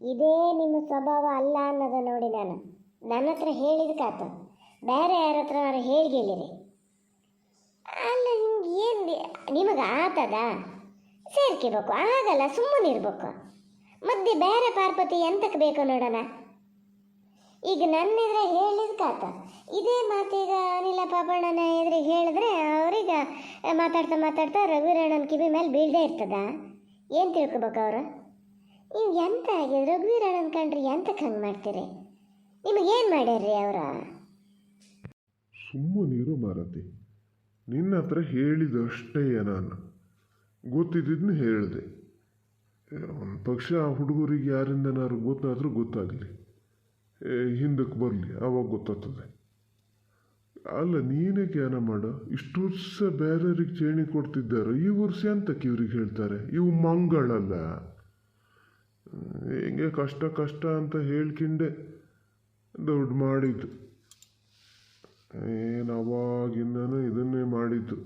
ಇದೇ ನಿಮ್ಮ ಸ್ವಭಾವ ಅಲ್ಲ ಅನ್ನೋದು ನೋಡಿ ನಾನು. ನನ್ನ ಹತ್ರ ಹೇಳಿದಕ್ಕಾತ ಬೇರೆ ಯಾರ ಹತ್ರ ಹೇಳಿಗೆಲ್ಲಿರಿ ಅಲ್ಲ, ನಿಮ್ಗೆ ಏನು ನಿಮಗೆ ಆತದ? ಸೇರ್ಕೋಬೇಕು, ಆಗಲ್ಲ, ಸುಮ್ಮನೆ ಇರ್ಬೇಕು. ಮಧ್ಯೆ ಬೇರೆ ಪಾರ್ಪತಿ ಎಂತಕ್ಕೆ ಬೇಕು ನೋಡೋಣ? ಈಗ ನನ್ನ ಎದುರೆ ಹೇಳಿದ್ಕಾತ ಇದೇ ಮಾತೀಗ ಅನಿಲ ಪಾಪಣ್ಣನ ಎದುರಿಗೆ ಹೇಳಿದ್ರೆ ಅವ್ರಿಗೆ ಮಾತಾಡ್ತಾ ಮಾತಾಡ್ತಾ ರವಿರಾಣನ ಕಿವಿ ಮೇಲೆ ಬೀಳದೇ ಇರ್ತದ? ಏನು ತಿಳ್ಕೊಬೇಕು ಅವರು? ನೀವು ಎಂತ ಆಗಿದೆ ರಘುವೀರಣ್ಣನ ಕಂಡ್ರಿ ಎಂತಕ್ಕೆ ಹಂಗೆ ಮಾಡ್ತೀರಿ? ನಿಮಗೇನು ಮಾಡ್ಯಾರ್ರಿ ಅವರ? ಸುಮ್ಮನಿರು ಮಾರತಿ. ನಿನ್ನ ಹತ್ರ ಹೇಳಿದಷ್ಟೇ ನಾನು. ಗೊತ್ತಿದ್ದಿದ್ನ ಹೇಳಿದೆ. ಒಂದು ಪಕ್ಷ ಆ ಹುಡುಗರಿಗೆ ಯಾರಿಂದನಾದ್ರು ಗೊತ್ತಾದರೂ ಗೊತ್ತಾಗಲಿ. ಹಿಂದಕ್ಕೆ ಬರಲಿ ಆವಾಗ ಗೊತ್ತಾಗ್ತದೆ. ಅಲ್ಲ, ನೀನೇ ಜ್ಞಾನ ಮಾಡು. ಇಷ್ಟು ವರ್ಷ ಬೇರೆಯವ್ರಿಗೆ ಚೇಣಿ ಕೊಡ್ತಿದ್ದಾರೆ? ಈ ವರ್ಷ ಎಂತಕ್ಕೆ ಇವ್ರಿಗೆ ಹೇಳ್ತಾರೆ? ಇವು ಮಂಗಳಲ್ಲ. ಹಿಂಗೆ ಕಷ್ಟ ಕಷ್ಟ ಅಂತ ಹೇಳ್ಕೊಂಡೆ ದುಡ್ಡು ಮಾಡಿದ್ದು. ಏನು ಅವಾಗಿಂದನೂ ಇದನ್ನೇ ಮಾಡಿದ್ದು.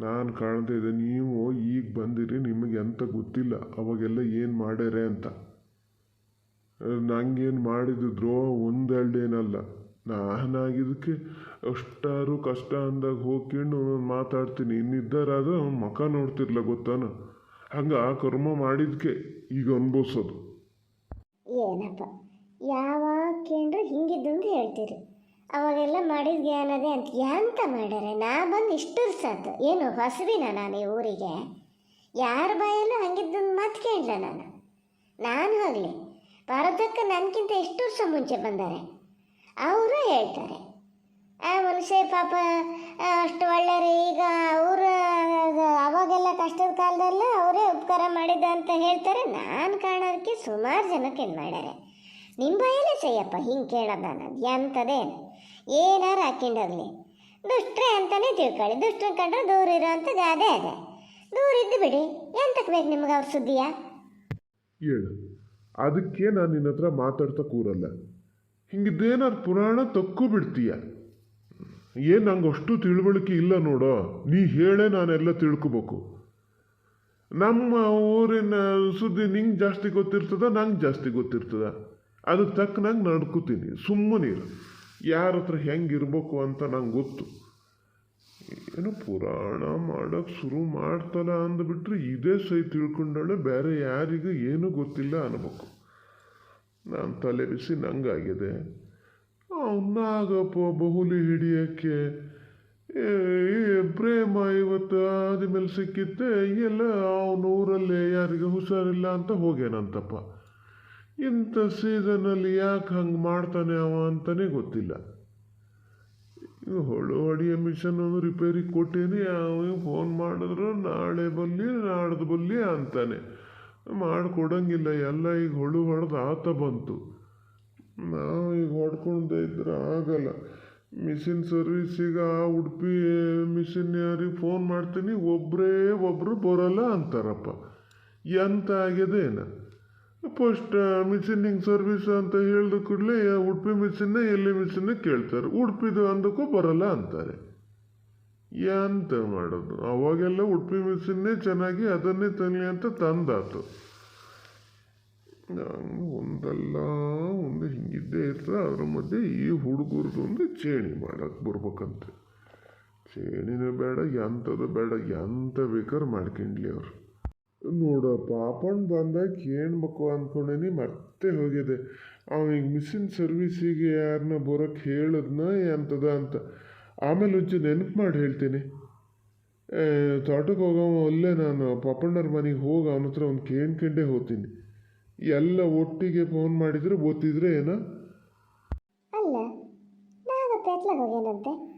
ನಾನು ಕಾಣ್ತಾ ಇದ್ದೆ, ನೀವು ಈಗ ಬಂದಿರಿ, ನಿಮಗೆ ಎಂತ ಗೊತ್ತಿಲ್ಲ, ಅವಾಗೆಲ್ಲ ಏನು ಮಾಡ್ಯಾರೆ ಅಂತ. ನಂಗೇನು ಮಾಡಿದ್ರು ಒಂದೆರಡೇನಲ್ಲ. ನಾನಾಗಿದ್ದಕ್ಕೆ ಅಷ್ಟಾರು ಕಷ್ಟ ಅಂದಾಗ ಹೋಗ್ಕೊಂಡು ಮಾತಾಡ್ತೀನಿ. ಇನ್ನಿದ್ದಾರಾದ್ರೆ ಅವ್ನು ಮುಖ ನೋಡ್ತಿರ್ಲ ಗೊತ್ತಾನ? ಹಂಗೆ ಆ ಕರ್ಮ ಮಾಡಿದ್ಕೆ. ಈಗ ಅನುಭವಿಸೋದು. ಏನಪ್ಪ ಯಾವಾಗ ಕೇಂದ್ರ ಹಿಂಗಿದ್ದಂತ ಹೇಳ್ತೀರಿ. ಅವಾಗೆಲ್ಲ ಮಾಡಿದ ಜ್ಞಾನದೇ ಅಂತ ಎಂತ ಮಾಡ್ಯಾರೆ ನಾ ಬಂದು ಇಷ್ಟು ಸಾತು ಏನು ಹಸುವಿನ ನಾನು ಈ ಊರಿಗೆ? ಯಾರ ಬಾಯಲ್ಲೂ ಹಂಗಿದ್ದು ಮತ್ತೆ ಕೇಳಲ್ಲ ನಾನು. ನಾನು ಹೋಗಲಿ. ಭಾರತಕ್ಕೆ ನನಗಿಂತ ಎಷ್ಟು ವರ್ಷ ಮುಂಚೆ ಬಂದಾರೆ. ಅವರು ಹೇಳ್ತಾರೆ. ಆ ಮನುಷ್ಯ ಪಾಪ ಅಷ್ಟು ಅಷ್ಟು ಒಳ್ಳೆಯರು ಈಗ ಅವರು ಅವಾಗೆಲ್ಲ ಕಷ್ಟದ ಕಾಲದಲ್ಲೇ ಅವರೇ ಉಪಕಾರ ಮಾಡಿದ ಅಂತ ಹೇಳ್ತಾರೆ, ನಾನು ಕಾಣೋದಕ್ಕೆ ಸುಮಾರು ಜನಕ್ಕೆ ಏನು ಮಾಡ್ಯಾರೆ? ನಿಮ್ಮ ಬಾಯಲ್ಲೇ ಸಯ್ಯಪ್ಪ ಹಿಂಗೆ ಕೇಳೋದ ನಾನು ಎಂಥದೇನು ಏನಾರು ಹಾಕ್ಕೊಂಡೋಗ್ಲಿ ದುಷ್ಟ್ರೆ ಅಂತಲೇ ತಿಳ್ಕೊಳ್ಳಿ ದುಷ್ಟ್ರ ಕಂಡ್ರೆ ದೂರ ಇರೋ ಅಂತ ಗಾದೆ ಅದೇ. ದೂರ ಇದ್ದು ಬಿಡಿ ಎಂತಕ್ಕೆ ಬೇಕು ನಿಮ್ಗೆ ಅವ್ರ ಸುದ್ದಿಯಾ? ಹೇಳು, ಅದಕ್ಕೆ ನಾನು ನಿನ್ನ ಹತ್ರ ಮಾತಾಡ್ತಾ ಕೂರಲ್ಲ. ಹಿಂಗಿದ್ದೇನಾರು ಪುರಾಣ ತಕ್ಕು ಬಿಡ್ತೀಯ? ಏನು ನಂಗೆ ಅಷ್ಟು ತಿಳುವಳಿಕೆ ಇಲ್ಲ ನೋಡೋ, ನೀ ಹೇಳೇ ನಾನೆಲ್ಲ ತಿಳ್ಕೊಬೇಕು. ನಮ್ಮ ಊರಿನ ಸುದ್ದಿ ನಿಂಗೆ ಜಾಸ್ತಿ ಗೊತ್ತಿರ್ತದ, ನಂಗೆ ಜಾಸ್ತಿ ಗೊತ್ತಿರ್ತದ. ಅದಕ್ಕೆ ನಂಗೆ ನಡ್ಕೋತೀನಿ ಸುಮ್ಮನಿರು ಯಾರ ಹತ್ರ ಹೆಂಗಿರ್ಬೇಕು ಅಂತ ನಂಗೆ ಗೊತ್ತು. ಏನು ಪುರಾಣ ಮಾಡೋಕ್ಕೆ ಶುರು ಮಾಡ್ತಲ್ಲ ಅಂದ್ಬಿಟ್ರೆ ಇದೇ ಸೈ ತಿಳ್ಕೊಂಡಳೆ, ಬೇರೆ ಯಾರಿಗೂ ಏನೂ ಗೊತ್ತಿಲ್ಲ ಅನ್ಬೇಕು. ನಾನು ತಲೆ ಬಿಸಿ ನಂಗಾಗಿದೆ. ಅವನಾಗಪ್ಪ ಬಹುಲಿ ಹಿಡಿಯೋಕ್ಕೆ ಪ್ರೇಮ ಇವತ್ತು ಆದ್ಮೇಲೆ ಸಿಕ್ಕಿತ್ತೆ ಎಲ್ಲ ಅವನ ಊರಲ್ಲೇ ಯಾರಿಗೆ ಹುಷಾರಿಲ್ಲ ಅಂತ ಹೋಗ್ಯಾನಂತಪ್ಪ ಇಂಥ ಸೀಸನಲ್ಲಿ ಯಾಕೆ ಹಂಗೆ ಮಾಡ್ತಾನೆ ಅವ ಅಂತಲೇ ಗೊತ್ತಿಲ್ಲ. ಹೊಳು ಹೊಡಿಯೋ ಮಿಷನ್ ಒಂದು ರಿಪೇರಿ ಕೊಟ್ಟೇನಿ, ಅವನಿಗೆ ಫೋನ್ ಮಾಡಿದ್ರು, ನಾಳೆ ಬಲ್ಲಿ ನಾಡ್ದು ಬಲ್ಲಿ ಅಂತಾನೆ. ಮಾಡಿಕೊಡಂಗಿಲ್ಲ, ಎಲ್ಲ ಈಗ ಹೊಳು ಹೊಡೆದು ಆತ ಬಂತು. ನಾವು ಈಗ ಹೊಡ್ಕೊಂಡೇ ಇದ್ರೆ ಆಗಲ್ಲ. ಮಿಷಿನ್ ಸರ್ವಿಸ್ ಆ ಉಡುಪಿ ಮಿಷಿನ್ ಯಾರಿಗೆ ಫೋನ್ ಮಾಡ್ತೀನಿ ಒಬ್ಬರೇ ಒಬ್ಬರು ಬರೋಲ್ಲ ಅಂತಾರಪ್ಪ. ಎಂತ ಆಗಿದೆ ಏನು? ಫಸ್ಟ್ ಮಿಷಿನಿಂಗ್ ಸರ್ವಿಸ್ ಅಂತ ಹೇಳಿದ ಕೂಡಲೇ ಉಡುಪಿ ಮಿಷಿನ್ನೇ ಎಲ್ಲಿ ಮಿಷಿನ್ನೇ ಕೇಳ್ತಾರೆ? ಉಡುಪಿದು ಅಂದಕ್ಕೂ ಬರಲ್ಲ ಅಂತಾರೆ. ಎಂತ ಮಾಡೋದು? ಅವಾಗೆಲ್ಲ ಉಡುಪಿ ಮಿಷಿನ್ನೇ ಚೆನ್ನಾಗಿ ಅದನ್ನೇ ತನ್ನಿ ಅಂತ ತಂದಾತು. ನಂಗೆ ಒಂದಲ್ಲ ಒಂದು ಹಿಂಗಿದ್ದೇ ಇರ್ತದೆ ಅದ್ರ ಮಧ್ಯೆ ಈ ಹುಡುಗರದು ಒಂದು ಚೇಣಿ ಮಾಡಕ್ಕೆ ಬರ್ಬೇಕಂತೆ. ಚೇಣಿನೂ ಬೇಡ, ಎಂಥದ್ದು ಬೇಡ ಎಂಥ ಬೇಕಾದ್ರೆ ಮಾಡ್ಕೊಂಡ್ಲಿ ಅವ್ರು. ನೋಡ ಪಾಪಣ್ಣ ಬಂದಾಗ ಕೇಳ್ಬೇಕು ಅಂದ್ಕೊಂಡೇನಿ ಮತ್ತೆ ಹೋಗಿದೆ. ಅವನಿಗೆ ಮಿಷಿನ್ ಸರ್ವಿಸಿಗೆ ಯಾರನ್ನ ಬರೋಕ್ಕೆ ಹೇಳಿದ್ನ ಎಂಥದ ಅಂತ. ಆಮೇಲೆ ಒಂಚು ನೆನಪು ಮಾಡಿ ಹೇಳ್ತೀನಿ. ತೋಟಕ್ಕೆ ಹೋಗವ ಅಲ್ಲೇ ನಾನು ಪಾಪಣ್ಣರ ಮನೆಗೆ ಹೋಗಿ ಅವನ ಹತ್ರ ಒಂದು ಕೇಳ್ಕೊಂಡೇ ಹೋಗ್ತೀನಿ. ಎಲ್ಲ ಒಟ್ಟಿಗೆ ಫೋನ್ ಮಾಡಿದ್ರೆ ಗೊತ್ತಿದ್ರೆ ಏನ? ಅಲ್ಲ ನಾನು ಎತ್ಲಾಗ ಹೋಗ್ಯಾನಂತೆ.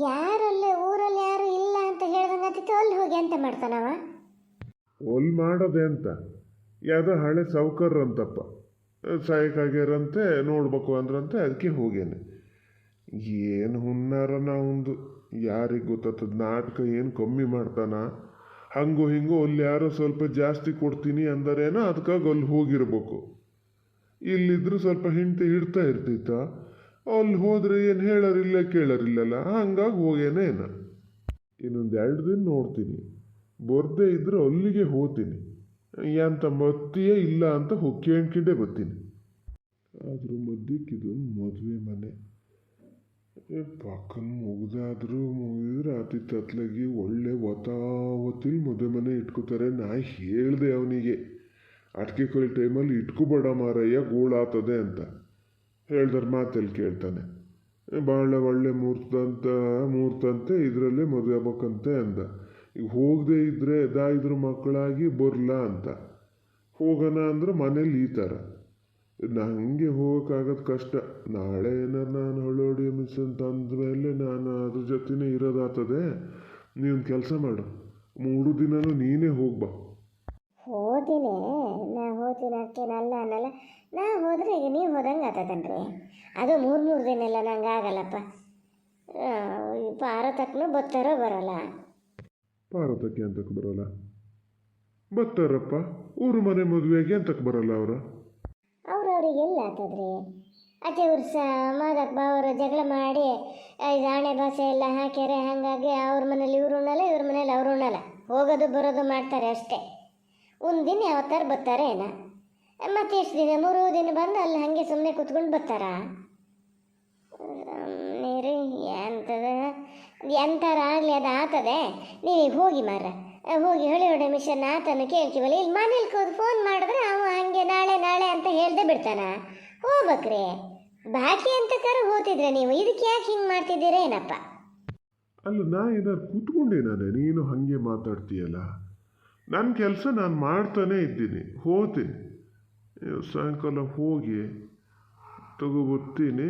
ಯಾರಲ್ಲೇ ಊರಲ್ಲಿ ಯಾರು ಇಲ್ಲ ಅಂತ ಹೇಳ್ದಂಗಾತಿತ್ತು ಅಲ್ಲಿ ಹೋಗಿ ಅಂತ ಮಾಡ್ತಾನವ. ಒಲ್ ಮಾಡೋದೆ ಅಂತ. ಯಾವುದೋ ಹಳೆ ಸೌಕರ್ ಅಂತಪ್ಪ. ಸಾಯಕ್ಕಾಗ್ಯಾರಂತೆ ನೋಡ್ಬೇಕು ಅಂದ್ರಂತೆ ಅದಕ್ಕೆ ಹೋಗ್ಯಾನೆ. ಏನು ಹುನ್ನಾರ ಒಂದು ಯಾರಿಗೆ ಗೊತ್ತಾಗ್ತದ? ನಾಟಕ ಏನು ಕಮ್ಮಿ ಮಾಡ್ತಾನ? ಹಂಗೋ ಹಿಂಗೋ ಅಲ್ಲಿ ಯಾರೋ ಸ್ವಲ್ಪ ಜಾಸ್ತಿ ಕೊಡ್ತೀನಿ ಅಂದರೇನೋ ಅದಕ್ಕಾಗಿ ಅಲ್ಲಿ ಹೋಗಿರ್ಬೇಕು. ಇಲ್ಲಿದ್ರು ಸ್ವಲ್ಪ ಹಿಂಡ್ತಿ ಹಿಡ್ತಾ ಇರ್ತಿತ್ತ. ಅಲ್ಲಿ ಹೋದರೆ ಏನು ಹೇಳೋರಿಲ್ಲ ಕೇಳೋರಿಲ್ಲಲ್ಲ, ಹಂಗಾಗಿ ಹೋಗೇನೆ ಏನ? ಇನ್ನೊಂದು ಎರಡು ದಿನ ನೋಡ್ತೀನಿ. ಬರ್ದೇ ಇದ್ದರೆ ಅಲ್ಲಿಗೆ ಹೋಗ್ತೀನಿ ಎಂತ ಮತ್ತಿಯೇ ಇಲ್ಲ ಅಂತ ಹೋಗಿ ಕೇಳ್ಕೊಂಡೇ ಬರ್ತೀನಿ. ಅದ್ರ ಮಧ್ಯಕ್ಕಿದು ಮದುವೆ ಮನೆ. ಪಕ್ಕನ ಮುಗ್ದಾದ್ರೂ ಮುಗಿದ್ರೆ ಅತಿ ತತ್ಲಾಗಿ ಒಳ್ಳೆ ಒತ್ತಾವತ್ತಿಲ್ ಮದುವೆ ಮನೆ ಇಟ್ಕೋತಾರೆ. ನಾ ಹೇಳ್ದೆ ಅವನಿಗೆ, ಅಟ್ಕೆ ಕೊಯ್ಲು ಟೈಮಲ್ಲಿ ಇಟ್ಕೋಬೇಡ ಮಾರಯ್ಯ ಗೂಳಾತದೆ ಅಂತ. ಹೇಳ್ದಾರ ಮಾತಲ್ಲಿ ಕೇಳ್ತಾನೆ ಭಾಳ ಒಳ್ಳೆ ಮೂರ್ತಂತ ಮೂರ್ತಂತೆ, ಇದರಲ್ಲೇ ಮದುವೆ ಆಗ್ಬೇಕಂತೆ ಅಂದ. ಈಗ ಹೋಗದೆ ಇದ್ರೆ ದಾ ಇದ್ರ ಮಕ್ಕಳಾಗಿ ಬರ್ಲಾ ಅಂತ. ಹೋಗೋಣ ಅಂದ್ರೆ ಮನೇಲಿ ಈ ಥರ ನನಗೆ ಹೋಗೋಕ್ಕಾಗೋದು ಕಷ್ಟ. ನಾಳೆ ಏನಾರು ನಾನು ಹಳ್ಳೋಡಿ ಮಿಸ್ ಅಂತ ಅಂದಮೇಲೆ ನಾನು ಅದ್ರ ಜೊತೆನೇ ಇರೋದಾಗ್ತದೆ. ನೀನು ಕೆಲಸ ಮಾಡು. ಮೂರು ದಿನನೂ ನೀನೇ ಹೋಗ್ಬಾ ಹೋದಿನಿ. ನಾ ಹೋತೀನಿ ಅಕ್ಕೇನಲ್ಲ ಅನ್ನಲ್ಲ. ನಾ ಹೋದ್ರೆ ಈಗ ನೀವು ಹೋದಂಗೆ ಆತದನ್ರಿ ಅದು ಮೂರು ಮೂರು ದಿನ ಎಲ್ಲ ನಂಗೆ ಆಗಲ್ಲಪ್ಪ. ಪಾರತಕ್ಕೂ ಬತ್ತಾರೋ ಬರೋಲ್ಲ. ಭಾರತಕ್ಕೆ ಅಂತಕ್ಕೆ ಬರೋಲ್ಲ? ಬತ್ತಾರಪ್ಪ ಊರು ಮನೆ ಮದುವೆಗೆ ಅಂತಕ್ಕೆ ಬರಲ್ಲ ಅವರು? ಅವ್ರವ್ರಿಗೆ ಎಲ್ಲ ಆತದ್ರಿ ಆಚೆ ಅವ್ರು ಸ ಅವರು ಜಗಳ ಮಾಡಿ ಇದು ಆಣೆ ಭಾಷೆ ಎಲ್ಲ ಹಾಕ್ಯಾರೆ, ಹಾಗಾಗಿ ಅವ್ರ ಮನೇಲಿ ಇವ್ರು ಉಣ್ಣಲ್ಲ, ಇವ್ರ ಮನೇಲಿ ಅವ್ರು ಉಣ್ಣಲ್ಲ. ಹೋಗೋದು ಬರೋದು ಮಾಡ್ತಾರೆ ಅಷ್ಟೇ. ಒಂದು ದಿನ ಯಾವತ್ತಾರ ಬರ್ತಾರೆ ಏನ? ಮತ್ತೆ ಎಷ್ಟು ದಿನ? ಮೂರು ದಿನ ಬಂದು ಅಲ್ಲಿ ಹಾಗೆ ಸುಮ್ಮನೆ ಕೂತ್ಕೊಂಡು ಬರ್ತಾರಾ? ರೀ ಎಂಥದ ಎಂಥರ ಆಗಲಿ, ಅದು ಆತದೆ. ನೀವೀಗ ಹೋಗಿ ಮಾರ ಹೋಗಿ ಹೇಳಿ ಹೊಡೆ ಮಿಷನ್ ಆತನ ಕೇಳ್ತೀವಲ್ಲ ಇಲ್ಲಿ ಮನೇಲಿ ಕೂತು ಫೋನ್ ಮಾಡಿದ್ರೆ ಅವ ಹಂಗೆ ನಾಳೆ ನಾಳೆ ಅಂತ ಹೇಳ್ದೆ ಬಿಡ್ತಾನ. ಹೋಗ್ಬೇಕ್ರಿ ಬಾಕಿ ಅಂತ ಕರೆ ಹೋತಿದ್ರೆ ನೀವು ಇದಕ್ಕೆ ಯಾಕೆ ಹಿಂಗೆ ಮಾಡ್ತಿದ್ದೀರಾ ಏನಪ್ಪ? ಅಲ್ಲ ನಾ ಏನಾರು ಕೂತ್ಕೊಂಡೆ ನಾನು ನೀನು ಹಾಗೆ ಮಾತಾಡ್ತೀಯಲ್ಲ? ನನ್ನ ಕೆಲಸ ನಾನು ಮಾಡ್ತಾನೇ ಇದ್ದೀನಿ ಹೋತೀನಿ ಸಾಯಂಕಾಲ ಹೋಗಿ ತಗೊಬರ್ತೀನಿ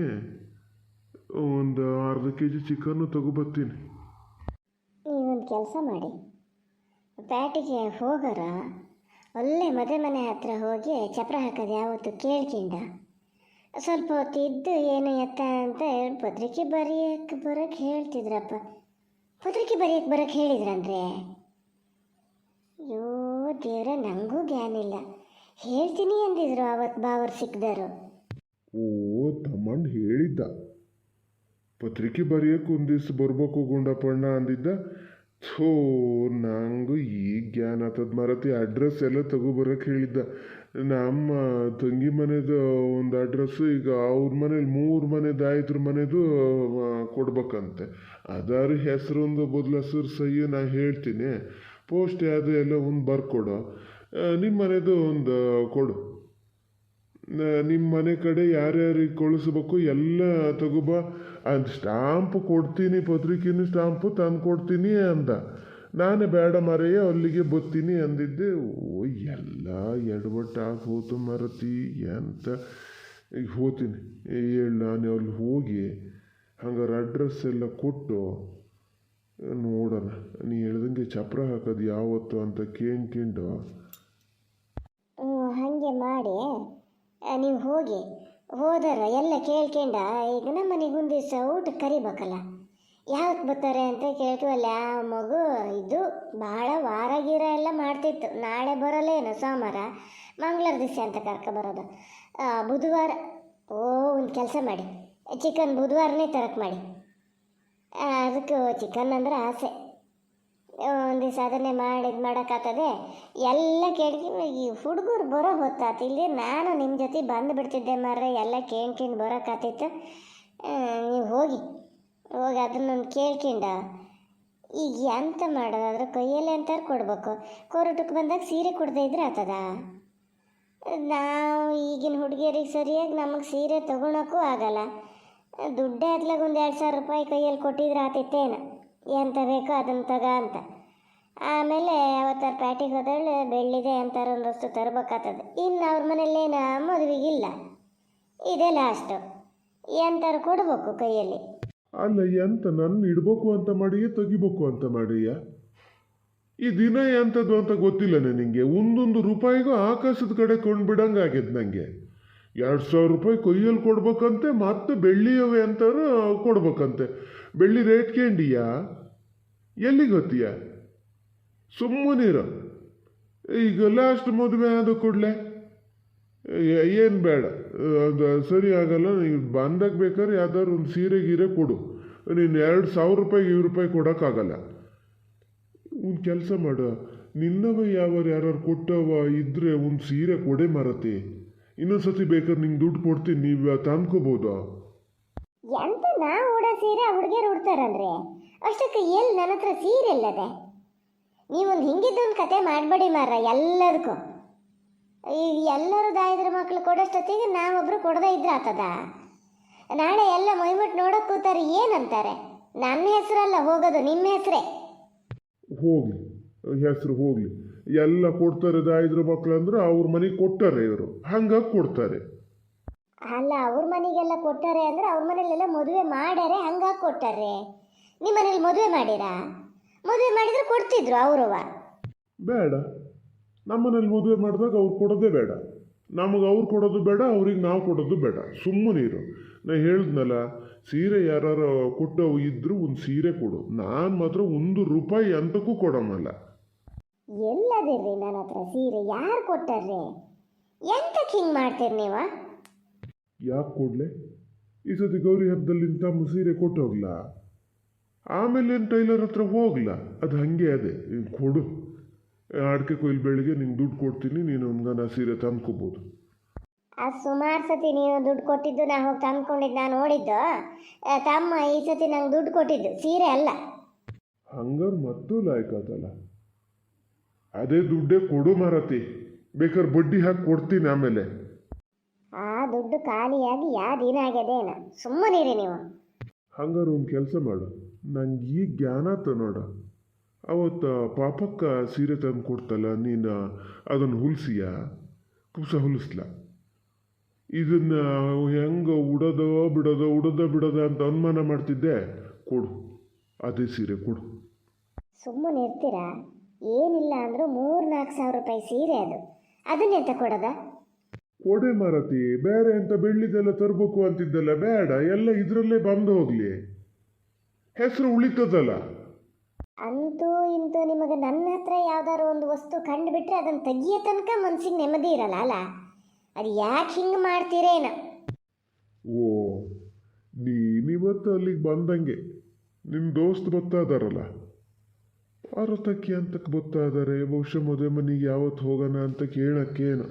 ಒಂದು ಅರ್ಧ ಕೆ ಜಿ ಚಿಕನ್ನು ತಗೊಬರ್ತೀನಿ ನೀವೊಂದು ಕೆಲಸ ಮಾಡಿ. ಪ್ಯಾಟಿಗೆ ಹೋಗರ? ಒಳ್ಳೆ ಮದುವೆ ಮನೆ ಹತ್ರ ಹೋಗಿ ಚಪ್ರ ಹಾಕೋದು ಯಾವತ್ತು ಕೇಳ್ಕಿಂಡ? ಸ್ವಲ್ಪ ಹೊತ್ತು ಇದ್ದು ಏನು ಎತ್ತ ಅಂತ ಹೇಳಿ ಪತ್ರಿಕೆ ಬರೆಯಕ್ಕೆ ಬರೋಕ್ಕೆ ಹೇಳ್ತಿದ್ರಪ್ಪ. ಪತ್ರಿಕೆ ಬರೆಯಕ್ಕೆ ಬರೋಕ್ಕೆ ಹೇಳಿದ್ರಂದ್ರೆ? ಅಯ್ಯೋ ದೇವ್ರ ನನಗೂ ಜ್ಞಾನಿಲ್ಲ ಹೇಳ್ತೀನಿ ಅಂದಿದ್ರು ಅವತ್ತು ಬಾವರು ಸಿಕ್ಕಿದರು ಓ, ತಮ್ಮಣ್ಣ ಹೇಳಿದ್ದ. ಪತ್ರಿಕೆ ಬರೆಯೋಕೆ ಒಂದು ದಿವ್ಸ ಬರ್ಬೇಕು ಗುಂಡಪ್ಪಣ್ಣ ಅಂದಿದ್ದ. ಥೋ, ನಂಗೂ ಜ್ಞಾನ ಆತದ ಮರತಿ ಅಡ್ರೆಸ್ ಎಲ್ಲ ತಗೊಬರಕ್ಕೆ ಹೇಳಿದ್ದ. ನಮ್ಮ ತಂಗಿ ಮನೆದು ಒಂದು ಅಡ್ರೆಸ್ಸು ಈಗ ಅವ್ರ ಮನೇಲಿ ಮೂರು ಮನೆದಾಯ್ತ್ರ ಮನೆದು ಆ, ಕೊಡ್ಬೇಕಂತೆ. ಅದಾರು ಹೆಸರೊಂದು ಬದಲು ಹೆಸರು ಸಹಿ ನಾ ಹೇಳ್ತೀನಿ. ಪೋಸ್ಟ್ ಅದು ಎಲ್ಲ ಒಂದು ಬರ್ಕೊಡು. ನಿಮ್ಮ ಮನೆದು ಒಂದು ಕೊಡು. ನಿಮ್ಮ ಮನೆ ಕಡೆ ಯಾರ್ಯಾರಿಗೆ ಕಳಿಸ್ಬೇಕು ಎಲ್ಲ ತಗೋಬ ಅದು ಸ್ಟಾಂಪ್ ಕೊಡ್ತೀನಿ ಪತ್ರಿಕೆನೂ ಸ್ಟಾಂಪು ತಂದು ಕೊಡ್ತೀನಿ ಅಂದ. ನಾನು ಬೇಡ ಮರೆಯೇ ಅಲ್ಲಿಗೆ ಬತ್ತೀನಿ ಅಂದಿದ್ದೆ. ಓ, ಎಲ್ಲ ಎಡವಟ್ಟಾಗಿ ಹೋತು ಮರತಿ ಅಂತ ಈಗ ಹೋತೀನಿ ಹೇಳಿ ನಾನು ಅಲ್ಲಿ ಹೋಗಿ ಹಂಗಾರೆ ಅಡ್ರೆಸ್ ಎಲ್ಲ ಕೊಟ್ಟು ನೋಡೋಣ. ನೀ ಹೇಳ್ದಂಗೆ ಚಪ್ರ ಹಾಕೋದು ಯಾವತ್ತು ಅಂತ ಕೇಳ್ಕೊಂಡು ಹಂಗೆ ಮಾಡಿ. ನೀವು ಹೋಗಿ. ಹೋದರ ಎಲ್ಲ ಕೇಳ್ಕೊಂಡ, ಈಗ ನಮ್ಮ ಒಂದು ದಿವಸ ಊಟಕ್ಕೆ ಕರಿಬೇಕಲ್ಲ. ಯಾವತ್ತು ಬರ್ತಾರೆ ಅಂತ ಕೇಳ್ತೀವಲ್ಲ ಆ ಮಗು ಇದು ಭಾಳ ವಾರ ಗೀರ ಎಲ್ಲ ಮಾಡ್ತಿತ್ತು. ನಾಳೆ ಬರೋಲ್ಲೇನು ಸೋಮವಾರ. ಮಂಗಳವಾರ ದಿವಸ ಅಂತ ಕರ್ಕೊ ಬರೋದು. ಬುಧವಾರ, ಓ, ಒಂದು ಕೆಲಸ ಮಾಡಿ. ಚಿಕನ್ ಬುಧವಾರನೇ ತರಕ್ಕೆ ಮಾಡಿ. ಅದಕ್ಕೆ ಚಿಕನ್ ಅಂದ್ರೆ ಆಸೆ. ಒಂದು ದಿವಸ ಅದನ್ನೇ ಮಾಡಿ, ಇದು ಮಾಡೋಕ್ಕಾಗ್ತದೆ ಎಲ್ಲ ಕೇಳಿ ಈ ಹುಡುಗರು ಬರೋ ಹೊತ್ತಾತು. ಇಲ್ಲಿ ನಾನು ನಿಮ್ಮ ಜೊತೆ ಬಂದು ಬಿಡ್ತಿದ್ದೆ ಮಾರ್ರೆ. ಎಲ್ಲ ಕೇಳ್ಕೊಂಡು ಬರೋಕ್ಕಾತಿತ್ತು ನೀವು ಹೋಗಿ. ಹೋಗಿ ಅದನ್ನೊಂದು ಕೇಳ್ಕೊಂಡ, ಈಗ ಎಂತ ಮಾಡೋದಾದ್ರೆ ಕೈಯಲ್ಲಿ ಅಂತಾರೆ ಕೊಡ್ಬೇಕು. ಕೋರ್ಟಕ್ಕೆ ಬಂದಾಗ ಸೀರೆ ಕೊಡದೇ ಇದ್ರೆ ಆತದ? ನಾವು ಈಗಿನ ಹುಡುಗಿಯರಿಗೆ ಸರಿಯಾಗಿ ನಮಗೆ ಸೀರೆ ತೊಗೊಳಕ್ಕೂ ಆಗಲ್ಲ. ದುಡ್ಡೇ ಅದ್ಲಾಗ ಒಂದು ಎರಡು ಸಾವಿರ ರೂಪಾಯಿ ಕೈಯಲ್ಲಿ ಕೊಟ್ಟಿದ್ರೆ ಆತಿತ್ತೇನು ಎಂತ ಬೇಕೋ ಅದನ್ನು ತಗ ಅಂತ. ಆಮೇಲೆ ಅವತ್ತಾರ ಪ್ಯಾಟಿಗೆ ಹೋದಳು, ಬೆಳ್ಳಿದೆ ಅಂತಾರ ಒಂದು ವಸ್ತು ತರ್ಬೇಕಾಗ್ತದೆ ಇನ್ನು ಅವ್ರ ಮನೇಲೇನ ಮದುವೆಗಿಲ್ಲ ಇದೆ ಲಾಸ್ಟು ಎಂತಾರು ಕೊಡ್ಬೇಕು ಕೈಯಲ್ಲಿ ಅಲ್ಲ ಎಂತ ನನ್ನ ಇಡ್ಬೇಕು ಅಂತ ಮಾಡಿಯೇ ತೆಗಿಬೇಕು ಅಂತ ಮಾಡಿಯ? ಈ ದಿನ ಎಂಥದ್ದು ಅಂತ ಗೊತ್ತಿಲ್ಲ ನಿನಗೆ ಒಂದೊಂದು ರೂಪಾಯಿಗೂ ಆಕಾಶದ ಕಡೆ ಕೊಂಡ್ಬಿಡಂಗೆ ಆಗ್ಯದ ನನಗೆ ಎರಡು ಸಾವಿರ ರೂಪಾಯಿ ಕೊಯ್ಯಲ್ಲಿ ಕೊಡ್ಬೇಕಂತೆ, ಮತ್ತೆ ಬೆಳ್ಳಿಯವೆ ಅಂತಾರು ಕೊಡ್ಬೇಕಂತೆ. ಬೆಳ್ಳಿ ರೇಟ್ ಕೇಂಡಿಯಾ? ಎಲ್ಲಿ ಗೊತ್ತೀಯ? ಸುಮ್ಮನಿರ. ಈಗ ಲಾಸ್ಟ್ ಮದುವೆ ಆದ ಕೂಡಲೇ. ಏನು ಬೇಡ. ಅದು ಸರಿ ಆಗಲ್ಲ ನೀವು ಬಂದಾಗ ಬೇಕಾದ್ರೆ ಯಾವ್ದಾದ್ರು ಒಂದು ಸೀರೆ, ಗೀರೆ ಕೊಡು. ನೀನು ಎರಡು ಸಾವಿರ ರೂಪಾಯಿ ಇವ್ರ ರೂಪಾಯಿ ಕೊಡೋಕ್ಕಾಗಲ್ಲ. ಒಂದು ಕೆಲಸ ಮಾಡು. ನಿನ್ನವ ಯಾವ ಯಾರು ಕೊಟ್ಟವ ಇದ್ರೆ ಒಂದು ಸೀರೆ ಕೊಡೆ ಇನ್ನೊಂದು ಸತಿ ಬೇಕಾದ್ರೆ ನಿಂಗೆ ದುಡ್ಡು ಕೊಡ್ತೀನಿ, ನೀವು ತಂದ್ಕೋಬೋದು. ಎಂತ ನಾ ಉಡೋ ಸೀರೆ ಹುಡುಗಿಯರು ಉಡ್ತಾರಲ್ರಿ ಅಷ್ಟಕ್ಕೆ ಎಲ್ಲಿ ನನ್ನ ಹತ್ರ ಸೀರೆ ಇಲ್ಲದೆ? ನೀವೊಂದು ಹಿಂಗಿದ್ದೊಂದು ಕತೆ ಮಾಡಬೇಡಿ ಮಾರ ಎಲ್ಲದಕ್ಕೂ ಈಗ ಎಲ್ಲರೂ ದಾಯಿದ್ರ ಮಕ್ಕಳು ಕೊಡೋಷ್ಟೊತ್ತಿಗೆ ನಾವೊಬ್ಬರು ಕೊಡದೇ ಇದ್ರೆ ಆತದ ನಾಳೆ ಎಲ್ಲ ಮೈಮುಟ್ಟು ನೋಡೋಕೆ ಕೂತಾರೆ ಏನಂತಾರೆ? ನನ್ನ ಹೆಸರಲ್ಲ ಹೋಗೋದು ನಿಮ್ಮ ಹೆಸರೇ? ಹೋಗ್ಲಿ ಹೆಸರು ಹೋಗ್ಲಿ. ಎಲ್ಲ ಕೊಡ್ತಾರೆ ದಾಯಿದ್ರ ಮಕ್ಕಳು ಅಂದ್ರೆ ಅವ್ರ ಮನೆಗೆ ಕೊಟ್ಟಾರೆ ಇವರು. ಹಂಗಾಗಿ ಕೊಡ್ತಾರೆ. ಅಲ್ಲ ಅವ್ರ ಮನೆಗೆಲ್ಲ ಕೊಟ್ಟಾರೆ ಅಂದ್ರೆ ಅವ್ರ ಮನೇಲೆಲ್ಲ ಮದುವೆ ಮಾಡ್ಯಾರೆ ಹಂಗಾಗಿ ಕೊಟ್ಟಾರೆ. ನಿಮ್ಮ ಮನೇಲಿ ಮದುವೆ ಮಾಡಿರಾ? ಮದುವೆ ಮಾಡಿದ್ರೆ ಕೊಡ್ತಿದ್ರು ಅವರುವ ಬೇಡ. ನಮ್ಮನೇಲಿ ಮದುವೆ ಮಾಡಿದಾಗ ಅವ್ರು ಕೊಡೋದೇ ಬೇಡ. ನಮಗೆ ಅವ್ರು ಕೊಡೋದು ಬೇಡ ಅವ್ರಿಗೆ ನಾವು ಕೊಡೋದು ಬೇಡ. ಸುಮ್ಮನಿರು ನಾ ಹೇಳಿದ್ನಲ್ಲ ಸೀರೆ ಯಾರು ಕೊಟ್ಟವು ಇದ್ರು ಒಂದು ಸೀರೆ ಕೊಡು. ನಾನು ಮಾತ್ರ ಒಂದು ರೂಪಾಯಿ ಅಂತಕ್ಕೂ ಕೊಡೋಣಲ್ಲ. ಎಲ್ಲದಿರ್ರಿ ನನ್ನ ಹತ್ರ ಸೀರೆ. ಯಾರು ಕೊಟ್ಟಾರ್ರಿ? ಎಂತಕ್ಕೆ ಹಿಂಗೆ ಮಾಡ್ತೀರಿ ನೀವು? ಯಾಕೆ ಕೊಡ್ಲೆ? ಈ ಸತಿ ಗೌರಿ ಹಬ್ಬದಲ್ಲಿ ತಮ್ಮ ಸೀರೆ ಕೊಟ್ಟೋಗ್ಲಾ? ಆಮೇಲೆ ಟೈಲರ್ ಹತ್ರ ಹೋಗ್ಲಾ? ಅದು ಹಾಗೆ ಅದೇ. ನೀನ್ ಕೊಡು. ಅಡಿಕೆ ಕೊಯ್ಲು ಬೆಳಿಗ್ಗೆ ನಿಂಗೆ ದುಡ್ಡು ಕೊಡ್ತೀನಿ ನೀನು ನಾ ಸೀರೆ ತಂದ್ಕೋಬೋದು. ಅದು ಸುಮಾರು ಸತಿ ನೀನು ದುಡ್ಡು ಕೊಟ್ಟಿದ್ದು ನಾ ಹೋಗಿ ತಂದ್ಕೊಂಡಿದ್ದು ನಾನು ನೋಡಿದ್ದು. ಆ, ತಮ್ಮ ಈ ಸತಿ ನಂಗೆ ದುಡ್ಡು ಕೊಟ್ಟಿದ್ದು ಸೀರೆ ಅಲ್ಲ. ಹಂಗಾರೆ ಮತ್ತೂ ಲಾಯ್ಕಾದಲ್ಲ ಅದೇ ದುಡ್ಡೇ ಕೊಡು ಮಾರತಿ. ಬೇಕಾದ್ರೆ ಬಡ್ಡಿ ಹಾಕಿ ಕೊಡ್ತೀನಿ ಆಮೇಲೆ. ಆ ದುಡ್ಡು ಖಾಲಿಯಾಗಿ ಯಾ ದಿನ ಆಗ್ಯದೇನ ಸುಮ್ಮನಿರಿ ನೀವು. ಹಂಗಾರೆ ಒಂದು ಕೆಲಸ ಮಾಡು. ನಂಗೆ ಈಗ ಜ್ಞಾನ ನೋಡ. ಅವತ್ತು ಪಾಪಕ್ಕ ಸೀರೆ ತಂದು ಕೊಡ್ತಲ್ಲ ನೀನು ಅದನ್ನು ಹುಲ್ಸಿಯ? ಕುಸ ಹುಲಿಸ್ಲ. ಇದನ್ನು ಹೆಂಗೆ ಉಡೋದೋ ಬಿಡೋದೋ ಉಡೋದೋ ಬಿಡೋದೋ ಅಂತ ಅನುಮಾನ ಮಾಡ್ತಿದ್ದೆ. ಕೊಡು ಅದೇ ಸೀರೆ ಕೊಡು. ಸುಮ್ಮನೆ ಇರ್ತೀರಾ? ಏನಿಲ್ಲ ಅಂದರೂ ಮೂರು ನಾಲ್ಕು ಸಾವಿರ ರೂಪಾಯಿ ಸೀರೆ ಅದು. ಅದನ್ನೆಂತ ಕೊಡದ? ಕೊಡೆ ಮಾರತಿ ಬೇರೆ ಅಂತ ಬೆಳ್ಳಿದೆಲ್ಲ ತರಬೇಕು ಅಂತಿದ್ದಲ್ಲ ಬೇಡ ಎಲ್ಲ ಇದರಲ್ಲೇ ಬಂದು ಹೋಗ್ಲಿ. ಹೆಸರು ಉಳಿತದಲ್ಲ. ಅಂತೂ ಇಂತೂ ನಿಮಗೆ ನನ್ನ ಹತ್ರ ಯಾವ್ದಾದ್ರು ಒಂದು ವಸ್ತು ಕಂಡು ಬಿಟ್ರೆ ಅದನ್ನು ತೆಗಿಯೋ ತನಕ ಮನ್ಸಿಗೆ ನೆಮ್ಮದಿ ಇರಲ್ಲ ಅಲ್ಲ? ಅದು ಯಾಕೆ ಹಿಂಗೆ ಮಾಡ್ತೀರೇನ? ಓ, ನೀನಿವತ್ತು ಅಲ್ಲಿಗೆ ಬಂದಂಗೆ ನಿಮ್ಮ ದೋಸ್ತ್ ಬರ್ತಾ ಇದಾರಲ್ಲ ಆರತಕ್ಕೆ ಅಂತಕ್ಕೆ ಬರ್ತಾ ಇದ್ದಾರೆ ಬಹುಶಃ ಮದುವೆ ಮನೆಗೆ ಯಾವತ್ತು ಹೋಗೋಣ ಅಂತ ಕೇಳಕ್ಕೇನು.